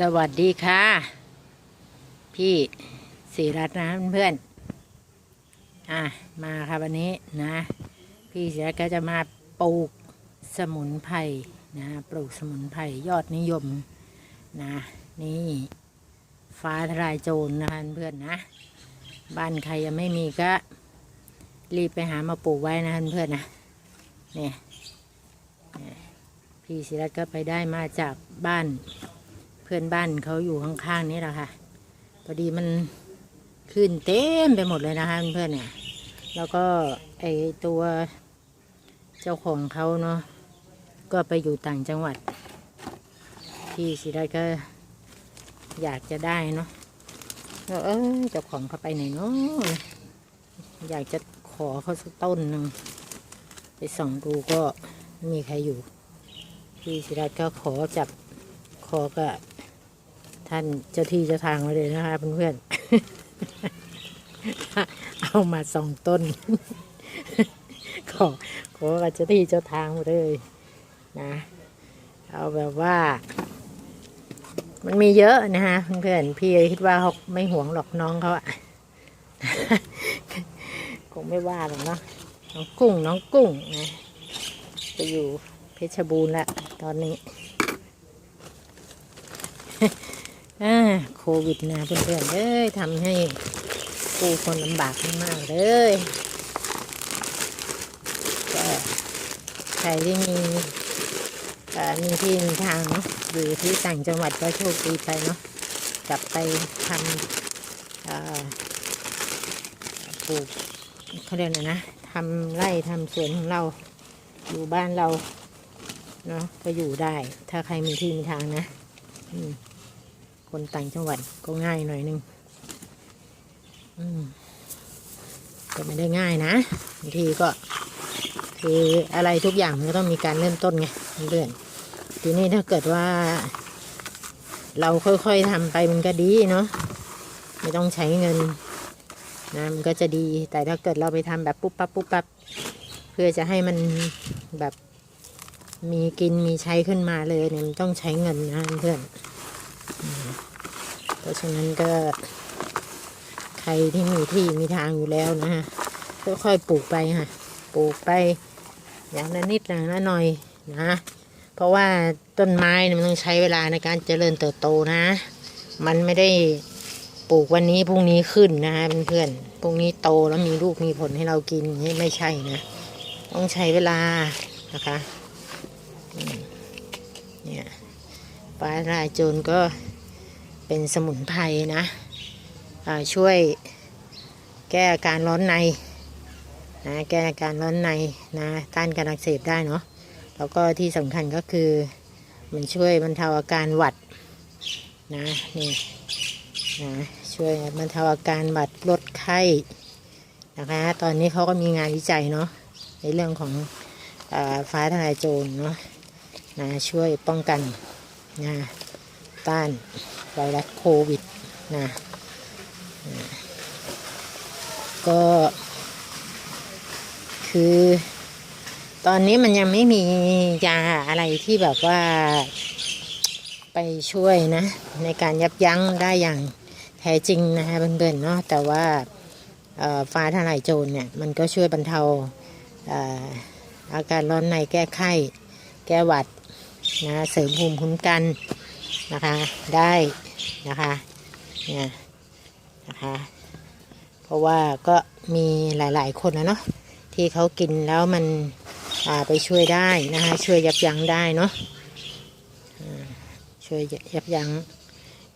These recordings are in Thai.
สวัสดีค่ะ พี่ศิรัตน์นะเพื่อนๆอะมาค่ะวันนี้นะ พี่ศิรัตน์ก็จะมาปลูกสมุนไพรนะปลูกสมุนไพรยอดนิยมนะนี่ฟ้าทลายโจรนะคะเพื่อนนะ บ้านใครยังไม่มีก็รีบไปหามาปลูกไว้นะเพื่อนนะเนี่ยเนี่ยพี่ศิรัตน์ก็ไปได้มาจากบ้าน เพื่อนบ้านเขาอยู่ข้างๆนี่แหละค่ะพอดีมันขึ้นเต็มไปหมดเลยนะคะเพื่อนเนี่ย แล้วก็ไอตัวเจ้าของเขาเนาะก็ไปอยู่ต่างจังหวัดพี่สิได้ก็อยากจะได้เนาะแล้วเออเจ้าของเขาไปไหนเนาะอยากจะขอเขาสักต้นหนึ่งไปส่องดูก็ไม่มีใครอยู่ พี่สิได้ก็ขอจับขอกับ ท่านเจ้าที่เจ้าทางไว้เลยนะคะเพื่อนๆเอามาสองต้น ขอขอกับเจ้าที่เจ้าทางมาเลยนะเอาแบบว่า มันมีเยอะนะฮะเพื่อนๆพี่คิดว่าเขาไม่ห่วงหรอกน้องเขาอะคงไม่ว่าหรอกเนาะน้องกุ้งน้องกุ้งนะไปอยู่เพชรบูรณ์ล้วตอนนี้ อ่า โควิดนะเพื่อนๆเอ้ยทำให้ผู้คนลำบากมากเลยก็ใครที่มีมีที่มีทางเนาะอยู่ที่ต่างจังหวัดก็โชคดีไปเนาะกลับไปทำปลูกเขาเรียกอะนะทำไร่ทำสวนของเราอยู่บ้านเราเนาะก็อยู่ได้ ถ้าใครมีที่มีทางนะ อืม คนต่างจังหวัดก็ง่ายหน่อยนึงอืมแต่ไม่ได้ง่ายนะบางทีก็ คืออะไรทุกอย่างมันก็ต้องมีการเริ่มต้นไงเพื่อนทีนี้ถ้าเกิดว่า เราค่อยๆทำไปมันก็ดีเนาะไม่ต้องใช้เงินนะมันก็จะดีแต่ถ้าเกิดเราไปทำแบบปุ๊บปั๊บปุ๊บปั๊บเพื่อจะให้มันแบบมีกินมีใช้ขึ้นมาเลยเนี่ยมันต้องใช้เงินนะเพื่อน เพราะฉะนั้นก็ ใครที่มีที่มีทางอยู่แล้วนะฮะค่อยๆปลูกไปค่ะ ปลูกไป อย่างละนิดอย่างละหน่อยนะ เพราะว่าต้นไม้มันต้องใช้เวลาในการเจริญเติบโตนะ มันไม่ได้ปลูกวันนี้พรุ่งนี้ขึ้นนะฮะเพื่อนๆพรุ่งนี้โตแล้วมีลูกมีผลให้เรากินนี่ไม่ใช่นะ ต้องใช้เวลานะคะอืมเนี่ย ฟ้าทลายโจรก็เป็นสมุนไพรนะช่วยแก้อาการร้อนในนะแก้อาการร้อนในนะต้านการอักเสบได้เนาะแล้วก็ที่สำคัญก็คือมันช่วยบรรเทาอาการหวัดนะนี่นะช่วยบรรเทาอาการหวัดลดไข้นะคะตอนนี้เขาก็มีงานวิจัยเนาะในเรื่องของอฟ้าทลายโจรเนาะนะช่วยป้องกัน นะต้านไวรัสโควิดนะอ่าก็คือ ตอนนี้มันยังไม่มียาอะไรที่แบบว่าไปช่วยนะ ในการยับยั้งได้อย่างแท้จริงนะคะเพื่อนๆเนาะแต่ว่าฟ้าทลายโจรเนี่ย มันก็ช่วยบรรเทาเอ่ออาการร้อนในแก้ไข้ แก้หวัด นะเสริมภูมิคุ้มกันนะคะได้นะคะเนี่ยนะคะเพราะว่าก็มีหลาย ๆ คนนะเนาะที่เขากินแล้วมันไปช่วยได้นะคะช่วยยับยั้งได้เนาะช่วยยับยั้ง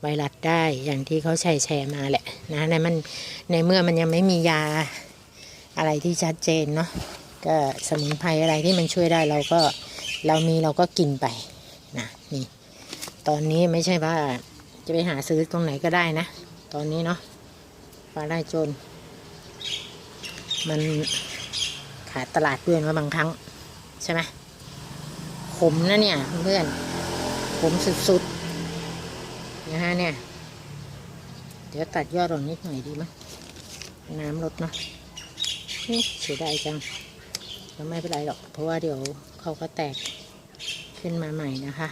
ไวรัสได้อย่างที่เขาแชร์แชร์มาแหละนะในมันในเมื่อมันยังไม่มียาอะไรที่ชัดเจนเนาะก็สมุนไพรอะไรที่มันช่วยได้เราก็ เรามีเราก็กินไปนะนี่ ตอนนี้ไม่ใช่ว่าจะไปหาซื้อตรงไหนก็ได้นะ ตอนนี้เนาะฟ้าได้โจรมันขาดตลาดด้วยว่าบางครั้ง ใช่ไหมขมนะเนี่ยเพื่อนขมสุดๆนะฮะเนี่ย เดี๋ยวตัดยอดออกนิดหน่อยดีไหมน้ำลดเนาะเอ๊ะเสียดายจัง แล้วไม่เป็นไรหรอก เพราะว่าเดี๋ยวเขาก็แตกขึ้นมาใหม่นะคะ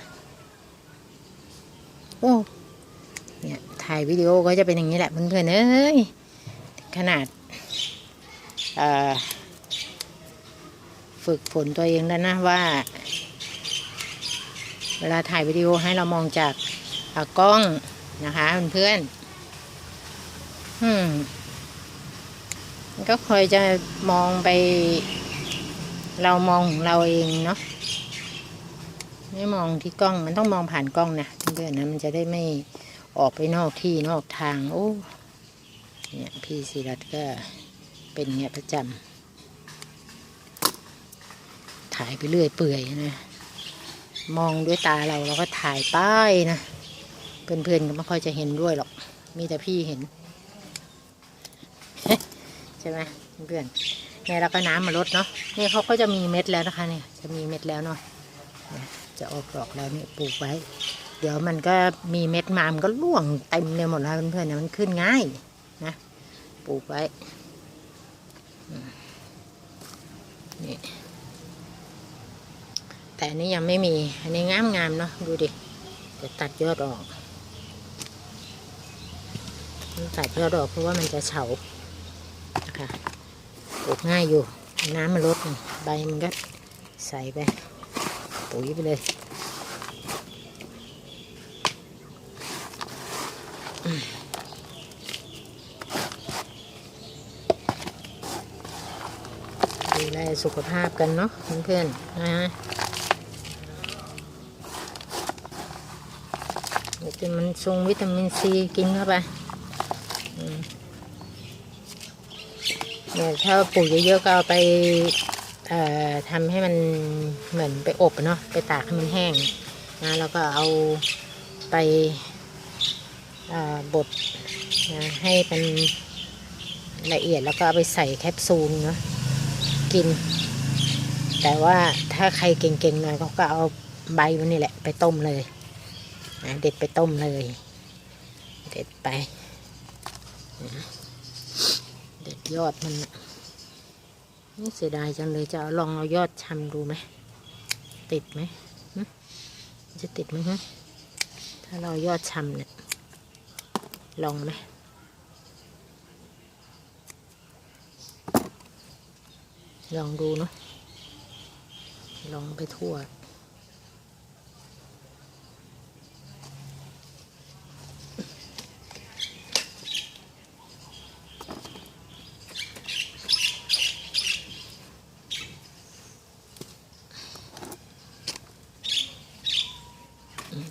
โอ้ถ่ายวิดีโอก็จะเป็นอย่างนี้แหละเพื่อนๆเอ้ย ขนาดเอ่อฝึกฝนตัวเองแล้วนะว่า เวลาถ่ายวิดีโอให้เรามองจากอ่ากล้องนะคะเพื่อนๆอืมก็คอยจะมองไป เรามองของเราเองเนาะไม่มองที่กล้องมันต้องมองผ่านกล้องนะเพื่อนๆนะมันจะได้ไม่ออกไปนอกที่นอกทาง โอ้เนี่ยพี่ศิรัตก็เป็นเงี้ยประจำถ่ายไปเรื่อยเปื่อยนะมองด้วยตาเราเราก็ถ่ายป้ายนะเพื่อนๆก็ไม่ค่อยจะเห็นด้วยหรอก มีแต่พี่เห็นใช่ไหมเพื่อน เนี่ยเราก็น้ำมาลดเนาะนี่เขาก็จะมีเม็ดแล้วนะคะเนี่ยจะมีเม็ดแล้วเนาะเนี่ยจะออกดอกแล้วเนี่ยปลูกไว้ เดี๋ยวมันก็มีเม็ดมามันก็ร่วงเต็มเลยหมดแล้วเพื่อนๆเนะมันขึ้นง่ายนะปลูกไว้นี่แต่อันนี้ยังไม่มีอันนี้งามงามๆเนาะดูดิเดี๋ยวตัดยอดออกตัดยอดออกเพราะว่ามันจะเฉานะคะ ปลูกง่ายอยู่ น้ำมันลดใบมันก็ใส่ไป ปุ๋ยไปเลยดูแลสุขภาพกันเนาะเพื่อนๆนะฮะวิตามินทรงวิตามินซีกินเข้าไปอืมเนี่ย ถ้าปลูกเยอะๆก็เอาไปเอ่อทำให้มันเหมือนไปอบเนาะไปตากให้มันแห้งนะแล้วก็เอาไปบดนะให้เป็นละเอียดแล้วก็เอาไปใส่แคปซูลเนาะกิน แต่ว่าถ้าใครเก่งๆหน่อยเขาก็เอาใบมันนี่แหละไปต้มเลยนะเด็ดไปต้มเลย เด็ดไปนะ ยอดมันนี่เสียดายจังเลยจะลองเอายอดชำดูไหม ติดไหมจะติดไหมฮะถ้าเราเอายอดชำเนี่ย ลองไหมลองดูเนาะลองไปทั่ว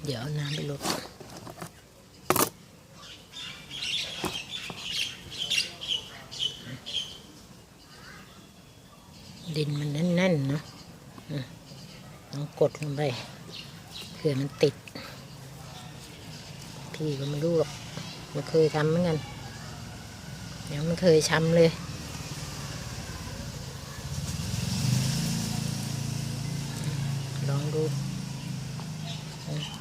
เดี๋ยวเอาน้ำไปลด ดินมันแน่นๆเนาะต้องกดลงไปเผื่อมันติด พี่ก็ไม่รู้หรอกไม่เคยทำเหมือนกันยังไม่เคยช้ำเลยลองดู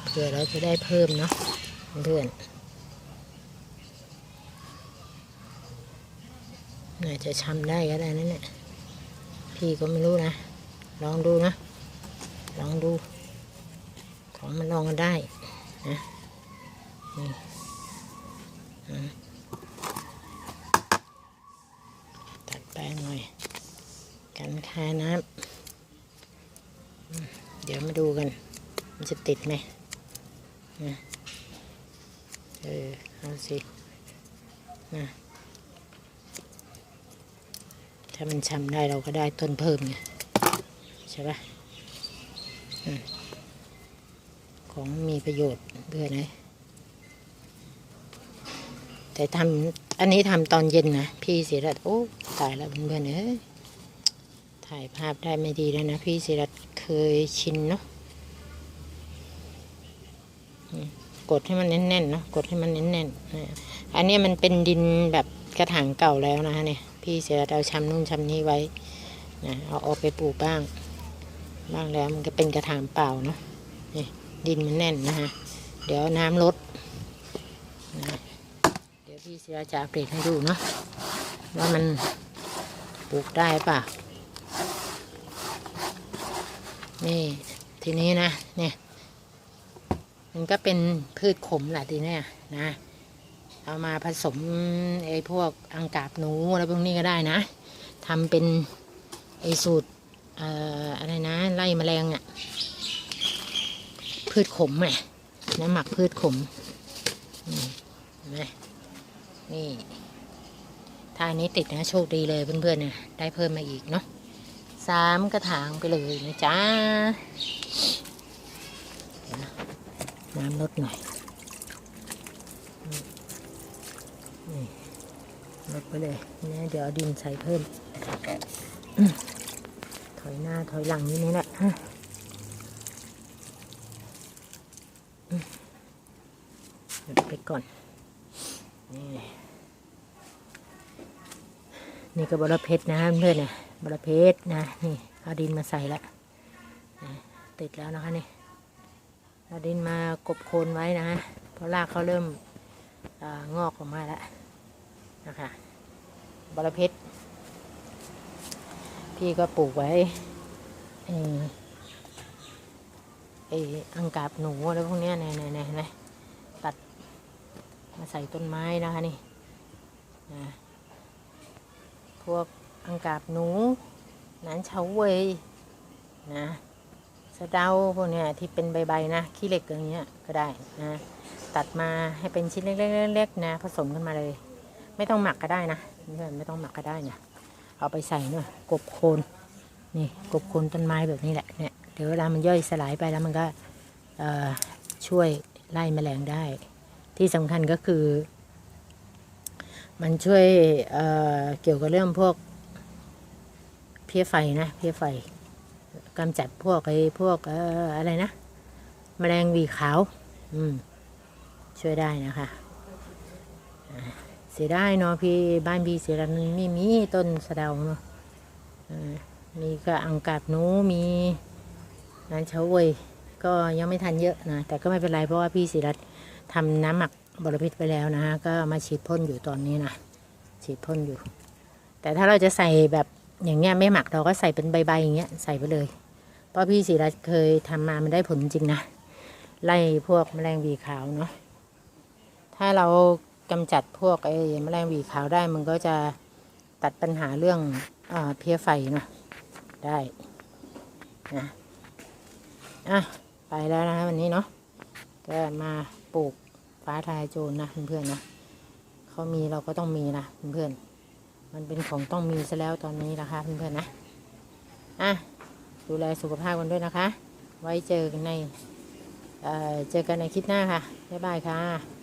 เผื่อเราจะได้เพิ่มเนาะเพื่อนน่าจะช้ำได้ก็ได้นั่นแหละ พี่ก็ไม่รู้นะ ลองดูนะ ลองดู ของมันลองกันได้นะนี่อะตัดแป้งหน่อย กันคายน้ำเดี๋ยวมาดูกัน มันจะติดไหมนะเออ เอาสินะ ถ้ามันชำได้เราก็ได้ต้นเพิ่มไงใช่ปะของมีประโยชน์เพื่อนะ แต่ทำอันนี้ทำตอนเย็นนะ พี่ศิรัตโอ้ตายแล้วเพื่อนเอ้ยถ่ายภาพได้ไม่ดีแล้วนะ พี่ศิรัตเคยชินเนาะกดให้มันแน่นๆเนาะกดให้มันแน่นๆอันนี้มันเป็นดินแบบกระถางเก่าแล้วนะเนี่ย พี่เสียเอาชำนู่นชำนี่ไว้นะเอาออกไปปลูกบ้าง บ้างแล้วมันก็เป็นกระถางเปล่าเนาะนี่ดินมันแน่นนะคะเดี๋ยวน้ำลดนะเดี๋ยวพี่เสียจะอัปเดตให้ดูเนาะว่ามันปลูกได้ป่ะนี่ทีนี้นะเนี่ยมันก็เป็นพืชขมแหละทีเนี้ยนะ เอามาผสมไอ้พวกอังกาบหนูอะไรพวกนี้ก็ได้นะทำเป็นไอ้สูตรเอ่ออะไรนะไล่แมลงอะ่ะพืชขมอะน้ำหมักพืชขมเห็นไหมนี่ถ้าอันนี้ติดนะโชคดีเลยเพื่อนๆน่ะได้เพิ่มมาอีกเนาะสามกระถางไปเลยนะจ๊ะเดี๋ยวนะน้ำลดหน่อยอืมนี่ ลดไปเลยนะเดี๋ยวเอาดินใส่เพิ่ม ถอยหน้าถอยหลังนิดนี้แหละฮะหยุดไปก่อน นี่นี่ก็บรเพชรนะเพื่อนๆนะบรเพชรนะ นี่เอาดินมาใส่ละติดแล้วนะคะนี่เอาดินมากบโคนไว้นะเพราะรากเขาเริ่มองอกออกมาแล้วนะคะ บรเพชร พี่ก็ปลูกไว้เออไออังกาบหนูอะไรพวกเนี้ยเนี่ยเนี่ยเนี่ยเห็นไหมตัดมาใส่ต้นไม้นะคะนี่นะพวกอังกาบหนูนานเฉาเวยนะสะเดาพวกเนี้ยที่เป็นใบๆนะขี้เหล็กอย่างเงี้ยก็ได้นะตัดมาให้เป็นชิ้นเล็กๆๆนะผสมกันมาเลย ไม่ต้องหมักก็ได้นะ เพื่อนไม่ต้องหมักก็ได้เนะเอาไปใส่เนาะกบโคนนี่กบโคนต้นไม้แบบนี้แหละเนี่ยเดี๋ยวเวลามันย่อยสลายไปแล้วมันก็ช่วยไล่แมลงได้ ที่สำคัญก็คือ มันช่วยเเกี่ยวกับเรื่องพวกเพี้ยไฟนะเพี้ยไฟกำจัดพวกไอ้พวกอออะไรนะ แมลงวีขาว อืม ช่วยได้นะคะ เสียได้เนาะพี่บ้านพี่เสียดายไม่มีต้นสะเดาเนาะมีก็อังกาบหนูมีนันเฉาเวยก็ยังไม่ทันเยอะนะ แต่ก็ไม่เป็นไรเพราะว่าพี่ศิรัตน์ทำน้ำหมักบรพิษไปแล้วนะฮะก็มาฉีดพ่นอยู่ตอนนี้นะฉีดพ่นอยู่ แต่ถ้าเราจะใส่แบบอย่างเงี้ยไม่หมักเราก็ใส่เป็นใบๆอย่างเงี้ยใส่ไปเลย เพราะพี่ศิรัตน์เคยทำมามันได้ผลจริงนะไล่พวกแมลงวีขาวเนาะถ้าเรา กำจัดพวกไอ้แมลงวีขาวได้มันก็จะตัดปัญหาเรื่องอเพี้ยไฟเนาะได้นะอะไปแล้วนะวันนี้เนาะก็มาปลูกฟ้าทายโจรนะเพื่อนๆนะเขามีเราก็ต้องมีนะเพื่อนๆมันเป็นของต้องมีซะแล้วตอนนี้นะคะเพื่อนๆนะอะดูแลสุขภาพกันด้วยนะคะ ไว้เจอกันในเเจอกันในคลิปหน้าค่ะบ๊ายบายค่ะ